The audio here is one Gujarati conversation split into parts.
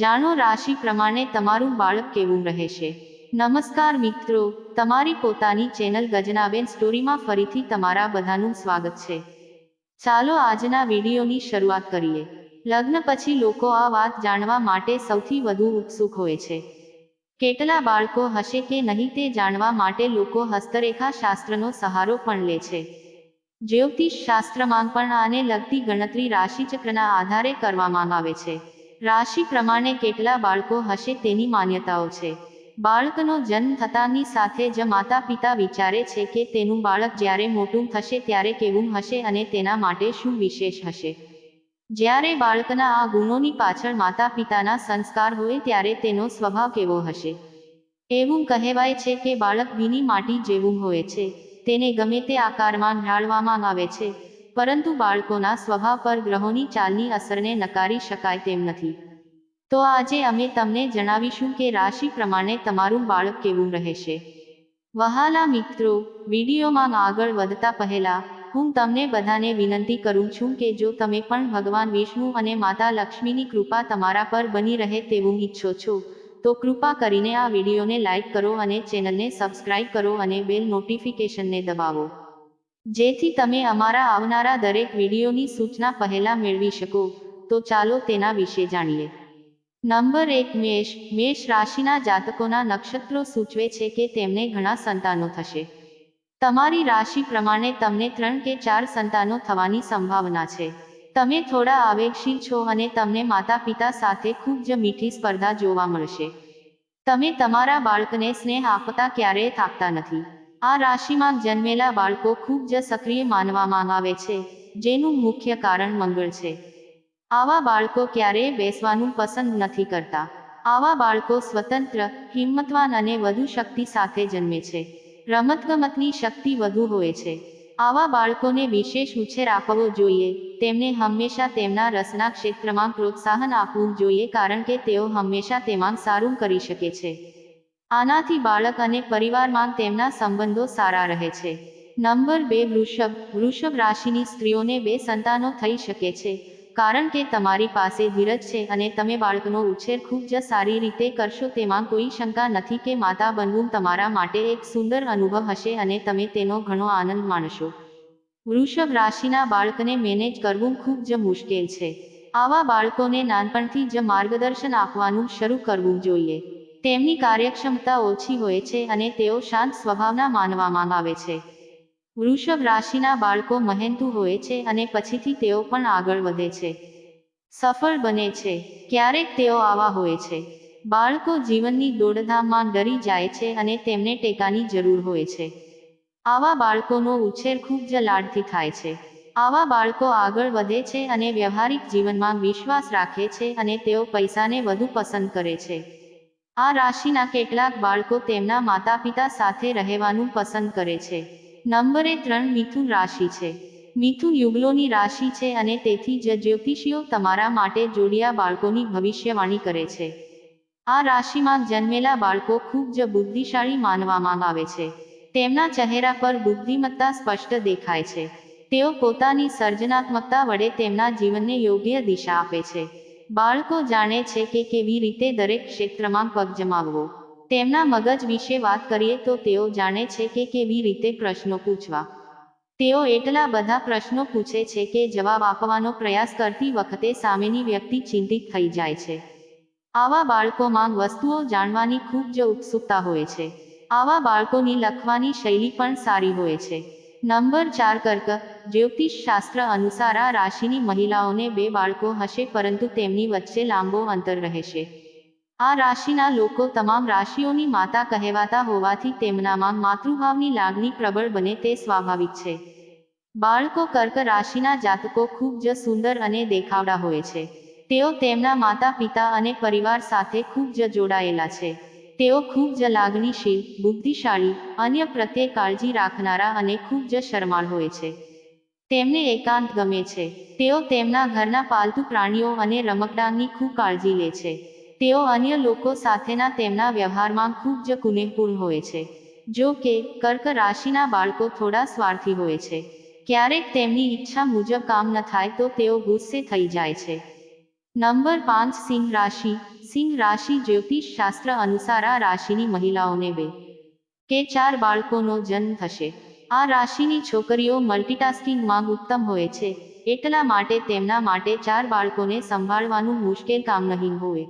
જાણો રાશિ પ્રમાણે તમારું બાળક કેવું રહેશે. નમસ્કાર મિત્રો, તમારી પોતાની ચેનલ ગજનાબેન સ્ટોરીમાં ફરીથી તમારા બધાનું સ્વાગત છે. ચાલો આજના વિડીયોની શરૂઆત કરીએ. લગ્ન પછી લોકો આ વાત જાણવા માટે સૌથી વધુ ઉત્સુક હોય છે. કેટલા બાળકો હશે કે નહીં તે જાણવા માટે લોકો હસ્તરેખા શાસ્ત્રનો સહારો પણ લે છે. જ્યોતિષ શાસ્ત્રમાં પણ આને લગતી ગણતરી રાશિચક્રના આધારે કરવામાં આવે છે. રાશિ પ્રમાણે કેટલા બાળકો હશે તેની માન્યતાઓ છે. બાળકનો જન્મ થતાની સાથે જ માતા પિતા વિચારે છે કે તેનું બાળક જ્યારે મોટું થશે ત્યારે કેવું હશે અને તેના માટે શું વિશેષ હશે. જ્યારે બાળકના આ ગુણોની પાછળ માતા પિતાના સંસ્કાર હોય ત્યારે તેનો સ્વભાવ કેવો હશે? એવું કહેવાય છે કે બાળક ભીની માટી જેવું હોય છે. તેને ગમે તે આકારમાં ઢાળવામાં આવે છે. પરંતુ બાળકોના સ્વભાવ પર ગ્રહોની ચાલની અસરને નકારી શકાય તેમ નથી. તો આજે અમે તમને જણાવીશું કે રાશિ પ્રમાણે તમારું બાળક કેવું રહેશે. વહાલા મિત્રો, વિડીયોમાં આગળ વધતા પહેલા, હું તમને બધાને વિનંતી કરું છું કે જો તમે પણ ભગવાન વિષ્ણુ અને માતા લક્ષ્મીની કૃપા તમારા પર બની રહે તેવું ઈચ્છો છો, તો કૃપા કરીને આ વિડીયોને લાઇક કરો અને ચેનલને સબસ્ક્રાઇબ કરો અને બેલ નોટિફિકેશનને દબાવો. જેથી તમે અમારા આવનારા દરેક વિડીયોની સૂચના પહેલા મેળવી શકો. તો ચાલો તેના વિશે જાણીએ. નંબર એક, મેષ. મેષ રાશિના જાતકોના નક્ષત્રો સૂચવે છે કે તેમને ઘણા સંતાનો થશે. તમારી રાશિ પ્રમાણે તમને ત્રણ કે ચાર સંતાનો થવાની સંભાવના છે. તમે થોડા આવેગશીલ છો અને તમને માતા પિતા સાથે ખૂબ જ મીઠી સ્પર્ધા જોવા મળશે. તમે તમારા બાળકને સ્નેહ આપતા ક્યારેય થાકતા નથી. આ રાશિમાં જન્મેલા બાળકો ખૂબ જ સક્રિય માનવામાં આવે છે, જેનું મુખ્ય કારણ મંગળ છે. આવા બાળકો ક્યારેય બેસવાનું પસંદ નથી કરતા. આવા બાળકો સ્વતંત્ર, હિંમતવાન અને વધુ શક્તિ સાથે જન્મે છે. રમતગમતની શક્તિ વધુ હોય છે. આવા બાળકોને વિશેષ ઉછેર આપવો જોઈએ, તેમને હંમેશા તેમના રસના ક્ષેત્રમાં પ્રોત્સાહન આપવું જોઈએ કારણ કે તેઓ હંમેશા તેમાં સારું કરી શકે છે. આનાથી બાળક અને પરિવારમાં તેમના સંબંધો સારા રહે છે. નંબર બે, વૃષભ. વૃષભ રાશિની સ્ત્રીઓને બે સંતાનો થઈ શકે છે, કારણ કે તમારી પાસે ધીરજ છે અને તમે બાળકનો ઉછેર ખૂબ જ સારી રીતે કરશો તેમાં કોઈ શંકા નથી કે માતા બનવું તમારા માટે એક સુંદર અનુભવ હશે અને તમે તેનો ઘણો આનંદ માણશો. વૃષભ રાશિના બાળકને મેનેજ કરવું ખૂબ જ મુશ્કેલ છે. આવા બાળકોને નાનપણથી જ માર્ગદર્શન આપવાનું શરૂ કરવું જોઈએ. તેમની કાર્યક્ષમતા ઓછી હોય છે અને તેઓ શાંત સ્વભાવના માનવામાં આવે છે. વૃષભ રાશિના બાળકો મહેનતુ હોય છે અને પછીથી તેઓ પણ આગળ વધે છે. સફળ બને છે. ક્યારેક તેઓ આવા હોય છે. બાળકો જીવનની દોડધામમાં ડરી જાય છે અને તેમને ટેકાની જરૂર હોય છે. આવા બાળકોનો ઉછેર ખૂબ જ લાડથી થાય છે. આવા બાળકો આગળ વધે છે અને વ્યવહારિક જીવનમાં વિશ્વાસ રાખે છે અને તેઓ પૈસાને વધુ પસંદ કરે છે. આ રાશિના કેટલાક બાળકો તેમના માતા પિતા સાથે રહેવાનું પસંદ કરે છે. નંબરે ત્રણ મિથુન રાશિ છે. મિથુન યુગલોની રાશિ છે અને તેથી જ જ્યોતિષીઓ તમારા માટે જોડિયા બાળકોની ભવિષ્યવાણી કરે છે. આ રાશિમાં જન્મેલા બાળકો ખૂબ જ બુદ્ધિશાળી માનવામાં આવે છે. તેમના ચહેરા પર બુદ્ધિમત્તા સ્પષ્ટ દેખાય છે. તેઓ પોતાની સર્જનાત્મકતા વડે તેમના જીવનને યોગ્ય દિશા આપે છે. બાળકો જાણે છે કે કેવી રીતે દરેક ક્ષેત્રમાં પગ જમાવવો. તેમના મગજ વિશે વાત કરીએ તો તેઓ જાણે છે કે કેવી રીતે પ્રશ્નો પૂછવા. તેઓ એટલા બધા પ્રશ્નો પૂછે છે કે જવાબ આપવાનો પ્રયાસ કરતી વખતે સામેની વ્યક્તિ ચિંતિત થઈ જાય છે. આવા બાળકોમાં વસ્તુઓ જાણવાની ખૂબ જ ઉત્સુકતા હોય છે. આવા બાળકોની લખવાની શૈલી પણ સારી હોય છે. નંબર ચાર કર્ક જ્યોતિષ શાસ્ત્ર અનુસાર આ રાશિની મહિલાઓને બે બાળકો હશે, પરંતુ તેમની વચ્ચે લાંબો અંતર રહેશે. આ રાશિના લોકો તમામ રાશિઓની માતા કહેવાતા હોવાથી તેમનામાં માતૃભાવની લાગણી પ્રબળ બને તે સ્વાભાવિક છે. બાળકો કર્ક રાશિના જાતકો ખૂબ જ સુંદર અને દેખાવડા હોય છે. તેઓ તેમના માતા, પિતા અને પરિવાર સાથે ખૂબ જ જોડાયેલા છે. તેઓ ખૂબ જ લાગણીશીલ, બુદ્ધિશાળી, અન્ય પ્રત્યે કાળજી રાખનારા અને ખૂબ જ શરમાળ હોય છે. તેમને એકાંત ગમે છે. તેઓ તેમના ઘરના પાલતુ પ્રાણીઓ અને રમકડાંની ખૂબ કાળજી લે છે. તેઓ અન્ય લોકો સાથેના તેમના વ્યવહારમાં ખૂબ જ કુનેહપૂર્ણ હોય છે. જો કે, કર્ક રાશિના બાળકો થોડા સ્વાર્થી હોય છે. ક્યારેક તેમની ઈચ્છા મુજબ કામ ન થાય તો તેઓ ગુસ્સે થઈ જાય છે. નંબર પાંચ, સિંહ રાશિ. સિંહ રાશિ જ્યોતિષ શાસ્ત્ર અનુસાર આ રાશિની મહિલાઓને બે કે ચાર બાળકોનો જન્મ થશે. આ રાશિની છોકરીઓ મલ્ટીટાસ્કિંગમાં ઉત્તમ હોય છે. એટલા માટે તેમના માટે ચાર બાળકોને સંભાળવાનું મુશ્કેલ કામ નહીં હોય.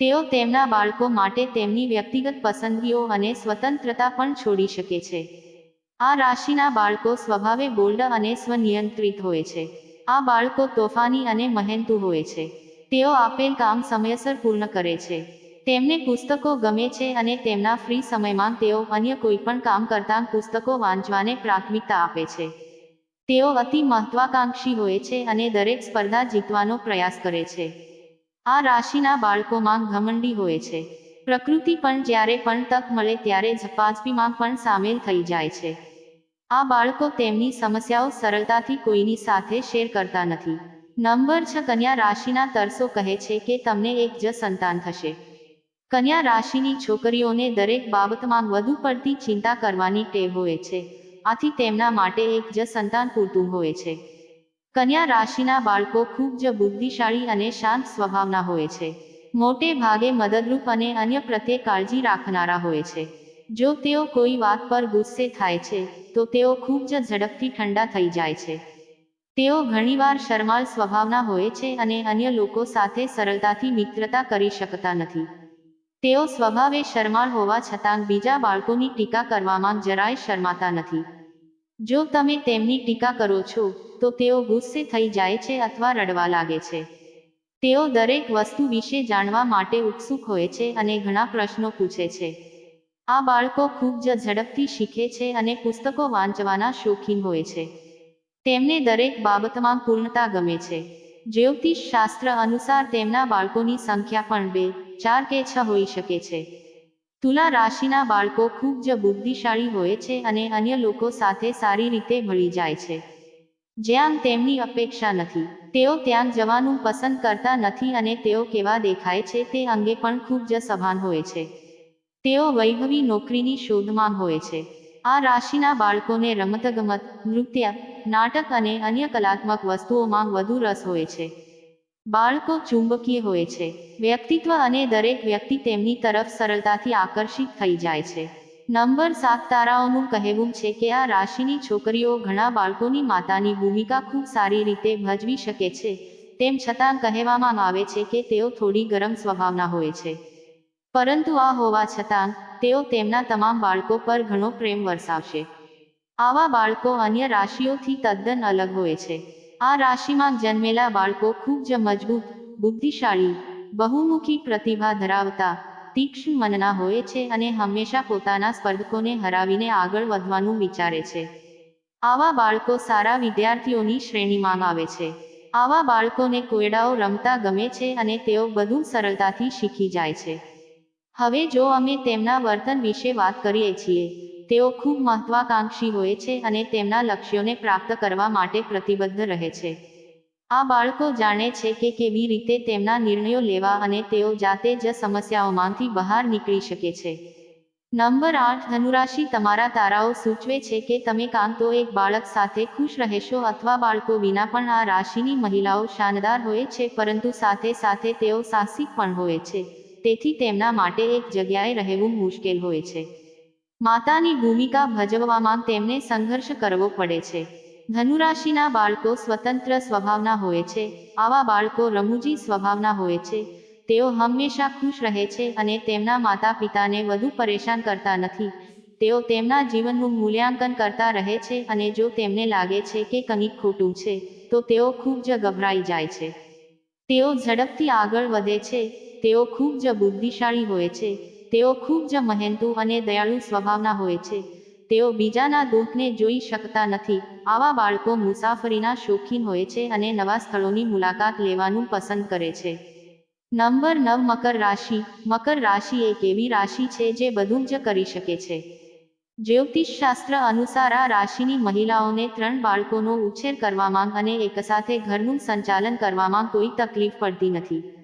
તેઓ તેમના બાળકો માટે તેમની વ્યક્તિગત પસંદગીઓ અને સ્વતંત્રતા પણ છોડી શકે છે. આ રાશિના બાળકો સ્વભાવે બોલ્ડ અને સ્વનિયંત્રિત હોય છે. આ બાળકો તોફાની અને મહેનતુ હોય છે. તેઓ આપેલ કામ સમયસર પૂર્ણ કરે છે. તેમને પુસ્તકો ગમે છે અને તેમના ફ્રી સમયમાં તેઓ અન્ય કોઈપણ કામ કરતાં પુસ્તકો વાંચવાને પ્રાથમિકતા આપે છે. તેઓ અતિ મહત્વાકાંક્ષી હોય છે અને દરેક સ્પર્ધા જીતવાનો પ્રયાસ કરે છે. આ રાશિના બાળકોમાં ઘમંડી હોય છે. પ્રકૃતિ પણ જ્યારે પણ તક મળે ત્યારે ઝપાઝપીમાં પણ સામેલ થઈ જાય છે. આ બાળકો તેમની સમસ્યાઓ સરળતાથી કોઈની સાથે શેર કરતા નથી. નંબર છ કન્યા રાશિના તરસો કહે છે કે તમને એક જ સંતાન થશે. કન્યા રાશિની છોકરીઓને દરેક બાબતમાં વધુ પડતી ચિંતા કરવાની ટેવ હોય છે. આથી તેમના માટે એક જ સંતાન પૂરતું હોય છે. કન્યા રાશિના બાળકો ખૂબ જ બુદ્ધિશાળી અને શાંત સ્વભાવના હોય છે. મોટે ભાગે મદદરૂપ અને અન્ય પ્રત્યે કાળજી રાખનારા હોય છે. જો તેઓ કોઈ વાત પર ગુસ્સે થાય છે, તો તેઓ ખૂબ જ ઝડપથી ઠંડા થઈ જાય છે. તેઓ ઘણીવાર શરમાળ સ્વભાવના હોય છે અને અન્ય લોકો સાથે સરળતાથી મિત્રતા કરી શકતા નથી. તેઓ સ્વભાવે શરમાળ હોવા છતાં બીજા બાળકોની ટીકા કરવામાં જરાય શરમાતા નથી. જો તમે તેમની ટીકા કરો છો, તો તેઓ ગુસ્સે થઈ જાય છે અથવા રડવા લાગે છે. તેઓ દરેક વસ્તુ વિશે જાણવા માટે ઉત્સુક હોય છે અને ઘણા પ્રશ્નો પૂછે છે. આ બાળકો ખૂબ જ ઝડપથી શીખે છે અને પુસ્તકો વાંચવાના શોખીન હોય છે. તેમને દરેક બાબતમાં પૂર્ણતા ગમે છે. જ્યોતિષ શાસ્ત્ર અનુસાર તેમના બાળકોની સંખ્યા પણ બે ચાર કે છ હોઈ શકે છે. તુલા રાશિના બાળકો ખૂબ જ બુદ્ધિશાળી હોય છે અને અન્ય લોકો સાથે સારી રીતે ભળી જાય છે. જ્યાં તેમની અપેક્ષા નથી, તેઓ ત્યાં જવાનું પસંદ કરતા નથી અને તેઓ કેવા દેખાય છે તે અંગે પણ ખૂબ જ સભાન હોય છે. તેઓ વૈભવી નોકરીની શોધમાં હોય છે. આ રાશિના બાળકોને રમતગમત, નૃત્ય, નાટક અને અન્ય કલાત્મક વસ્તુઓમાં વધુ રસ હોય છે. બાળકો ચુંબકીય હોય છે. વ્યક્તિત્વ અને દરેક વ્યક્તિ તેમની તરફ સરળતાથી આકર્ષિત થઈ જાય છે. નંબર સાત તારાઓનું કહેવું છે કે આ રાશિની છોકરીઓ ઘણા બાળકોની માતાની ભૂમિકા ખૂબ સારી રીતે ભજવી શકે છે. તેમ છતાં કહેવામાં આવે છે કે તેઓ થોડી ગરમ સ્વભાવના હોય છે. પરંતુ આ હોવા છતાં, તેઓ તેમના તમામ બાળકો પર ઘણો પ્રેમ વરસાવશે. આવા બાળકો અન્ય રાશિઓથી તદ્દન અલગ હોય છે. આ રાશિમાં જન્મેલા બાળકો ખૂબ જ મજબૂત, બુદ્ધિશાળી, બહુમુખી પ્રતિભા ધરાવતા, તીક્ષ્ણ મનના હોય છે અને હંમેશા પોતાના સ્પર્ધકોને હરાવીને આગળ વધવાનું વિચારે છે. આવા બાળકો સારા વિદ્યાર્થીઓની શ્રેણીમાં આવે છે. આવા બાળકોને કોયડાઓ રમતા ગમે છે અને તેઓ બધું સરળતાથી શીખી જાય છે. હવે જો અમે તેમના વર્તન વિશે વાત કરીએ છીએ તેઓ ખૂબ મહત્વાકાંક્ષી હોય છે અને તેમના લક્ષ્યોને પ્રાપ્ત કરવા માટે પ્રતિબદ્ધ રહે છે. આ બાળકો જાણે છે કે કેવી રીતે તેમના નિર્ણયો લેવા અને તેઓ જાતે જ સમસ્યાઓમાંથી બહાર નીકળી શકે છે. નંબર આઠ, ધનુરાશિ તમારા તારાઓ સૂચવે છે કે તમે કાં તો એક બાળક સાથે ખુશ રહેશો અથવા બાળકો વિના પણ આ રાશિની મહિલાઓ શાનદાર હોય છે પરંતુ સાથે સાથે તેઓ સાહસિક પણ હોય છે. તેથી તેમના માટે એક જગ્યાએ રહેવું મુશ્કેલ હોય છે. માતાની ભૂમિકા ભજવવામાં તેમને સંઘર્ષ કરવો પડે છે. ધનુરાશિના બાળકો સ્વતંત્ર સ્વભાવના હોય છે. આવા બાળકો રમૂજી સ્વભાવના હોય છે. તેઓ હંમેશા ખુશ રહે છે અને તેમના માતા પિતાને વધુ પરેશાન કરતા નથી. તેઓ તેમના જીવનનું મૂલ્યાંકન કરતા રહે છે અને જો તેમને લાગે છે કે કંઈક ખોટું છે, તો તેઓ ખૂબ જ ગભરાઈ જાય છે. તેઓ ઝડપથી આગળ વધે છે. તેઓ ખૂબ જ બુદ્ધિશાળી હોય છે. તેઓ ખૂબ જ મહેનતુ અને દયાળુ સ્વભાવના હોય છે. તેઓ બીજાના દુઃખને જોઈ શકતા નથી. આવા બાળકો મુસાફરીના શોખીન હોય છે અને નવા સ્થળોની મુલાકાત લેવાનું પસંદ કરે છે. નંબર નવ, મકર રાશિ. મકર રાશિ એક એવી રાશિ છે જે બધું જ કરી શકે છે. જ્યોતિષશાસ્ત્ર અનુસાર આ રાશિની મહિલાઓને ત્રણ બાળકોનો ઉછેર કરવામાં અને એકસાથે ઘરનું સંચાલન કરવામાં કોઈ તકલીફ પડતી નથી.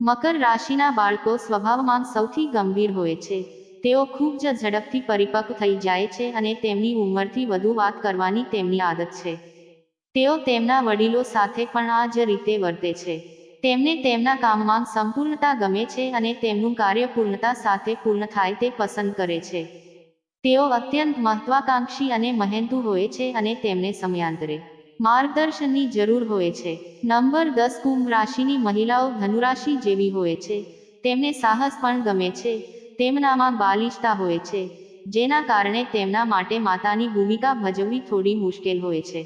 મકર રાશિના બાળકો સ્વભાવમાં સૌથી ગંભીર હોય છે. તેઓ ખૂબ જ ઝડપથી પરિપક્વ થઈ જાય છે અને તેમની ઉંમરથી વધુ વાત કરવાની તેમની આદત છે. તેઓ તેમના વડીલો સાથે પણ આ જ રીતે વર્તે છે. તેમને તેમના કામમાં સંપૂર્ણતા ગમે છે અને તેમનું કાર્ય પૂર્ણતા સાથે પૂર્ણ થાય તે પસંદ કરે છે. તેઓ અત્યંત મહત્વાકાંક્ષી અને મહેનતુ હોય છે અને તેમને સમયાંતરે માર્ગદર્શનની જરૂર હોય છે. નંબર દસ કુંભ રાશિની મહિલાઓ ધનુરાશિ જેવી હોય છે. તેમને સાહસ પણ ગમે છે. તેમનામાં બાલિશતા હોય છે. જેના કારણે તેમના માટે માતાની ભૂમિકા ભજવવી થોડી મુશ્કેલ હોય છે.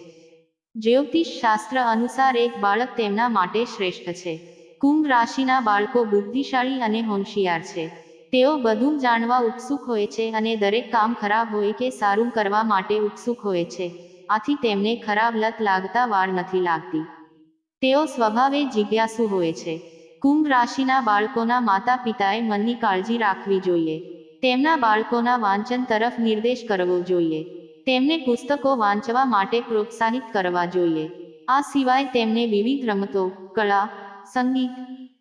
જ્યોતિષ શાસ્ત્ર અનુસાર એક બાળક તેમના માટે શ્રેષ્ઠ છે. કુંભ રાશિના બાળકો બુદ્ધિશાળી અને હોંશિયાર છે. તેઓ બધું જાણવા ઉત્સુક હોય છે અને દરેક કામ ખરાબ હોય કે સારું કરવા માટે ઉત્સુક હોય છે. આથી તેમને ખરાબ લત લાગતા વાર નથી લાગતી. તેઓ સ્વભાવે જિજ્ઞાસુ હોય છે. કુંભ રાશિના બાળકોના માતા પિતાએ મનની કાળજી રાખવી જોઈએ. તેમના બાળકોના વાંચન તરફ નિર્દેશ કરવો જોઈએ. તેમને પુસ્તકો વાંચવા માટે પ્રોત્સાહિત કરવા જોઈએ. આ સિવાય તેમને વિવિધ રમતો કળા સંગીત,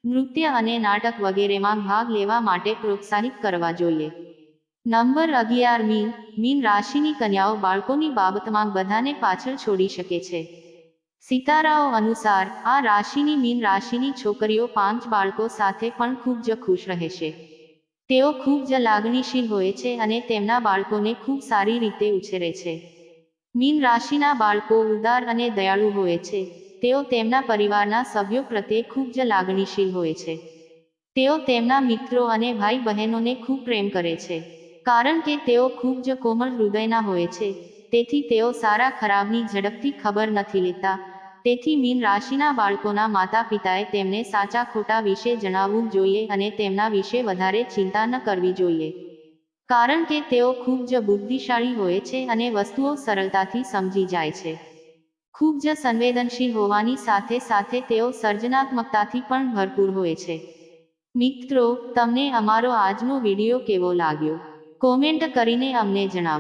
નૃત્ય અને નાટક વગેરેમાં ભાગ લેવા માટે પ્રોત્સાહિત કરવા જોઈએ. નંબર અગિયાર મીન મીન રાશિની કન્યાઓ બાળકોની બાબતમાં બધાને પાછળ છોડી શકે છે. સિતારાઓ અનુસાર, આ રાશિની મીન રાશિની છોકરીઓ પાંચ બાળકો સાથે પણ ખૂબ જ ખુશ રહેશે. તેઓ ખૂબ જ લાગણીશીલ હોય છે અને તેમના બાળકોને ખૂબ સારી રીતે ઉછેરે છે. મીન રાશિના બાળકો ઉદાર અને દયાળુ હોય છે. તેઓ તેમના પરિવારના સભ્યો પ્રત્યે ખૂબ જ લાગણીશીલ હોય છે. તેઓ તેમના મિત્રો અને ભાઈ બહેનોને ખૂબ પ્રેમ કરે છે. કારણ કે તેઓ ખૂબ જ કોમળ હૃદયના હોય છે. તેથી તેઓ સારા ખરાબની ઝડપથી ખબર નથી લેતા. તેથી મીન રાશિના બાળકોના માતા પિતાએ તેમને સાચા ખોટા વિશે જણાવવું જોઈએ અને તેમના વિશે વધારે ચિંતા ન કરવી જોઈએ. કારણ કે તેઓ ખૂબ જ બુદ્ધિશાળી હોય છે અને વસ્તુઓ સરળતાથી સમજી જાય છે. ખૂબ જ સંવેદનશીલ હોવાની સાથે સાથે તેઓ સર્જનાત્મકતાથી પણ ભરપૂર હોય છે. મિત્રો, તમને અમારો આજનો વીડિયો કેવો લાગ્યો? કોમેન્ટ કરીને અમને જણાવો.